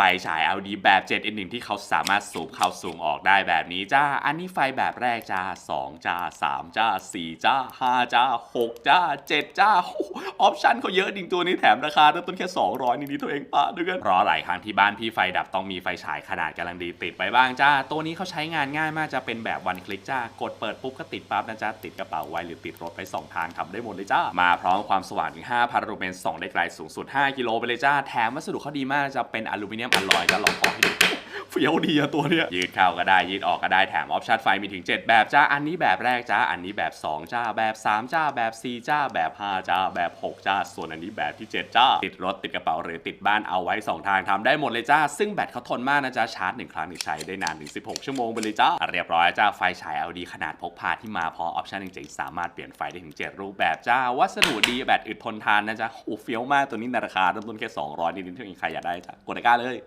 ไฟฉาย LED แบบ 7 n 1 ที่เขาสามารถสูบเข้าสูงออกได้แบบนี้จ้า อันนี้ไฟแบบแรกจ้า 2 จ้า 3 จ้า 4 จ้า 5 จ้า 6 จ้า 7 จ้าโอ้โหอปชั่นเขาเยอะจริงตัวนี้แถมราคาเริ่มต้นแค่ 200นิดๆตัวเองปะด้วยกันเพราะหลายครั้งที่บ้านพี่ไฟดับต้องมีไฟฉายขนาดกำลังดีติดไปบ้างจ้า ตัวนี้เขาใช้งานง่ายมากจะเป็นแบบวันคลิกจ้ากดเปิดปุ๊บก็ติดปั๊บนะจ้าติดกระเป๋าไว้หรือติดรถไปสองทางทำได้หมดเลยจ้ามาพร้อมความสว่างถึง5,000ลูเมนส่องได้ไกลสูงสุด 5 กิโลไปเลยจ้าแถมวัสดุเขาดีมากจะเป็นอลูมิเนียมอลลอยจะลองขอให้ดู เฟี้ยวดีอะตัวเนี้ยยืดเข้าก็ได้ยืดออกก็ได้แถมออปชั่นไฟมีถึง 7 แบบจ้าอันนี้แบบแรกจ้าอันนี้แบบ 2 จ้าแบบ 3 จ้าแบบ 4 จ้าแบบ 5 จ้าแบบ 6 จ้า ส่วนอันนี้แบบที่ 7 จ้า ติดรถติดกระเป๋าหรือติดบ้านเอาไว้ 2 ทางทำได้หมดเลยจ้า ซึ่งแบตเขาทนมากนะจ้าชาร์จ1ครั้งนี่ใช้ได้นานถึง 16 ชั่วโมงไปเลยจ้า เรียบร้อยจ้าไฟฉาย LED ขนาดพกพาที่มาพร้อมออปชั่นจริงๆสามารถเปลี่ยนไฟได้ถึง 7 รูปแบบจ้าวัสดุดีแบตอึดทนทานนะจ้าโอ้เฟี้ยวมากตัวนี้ในราคาเริ่มต้นแค่200นิดๆเท่านั้นเองใครอยากได้จ้ากดตะกร้าเลย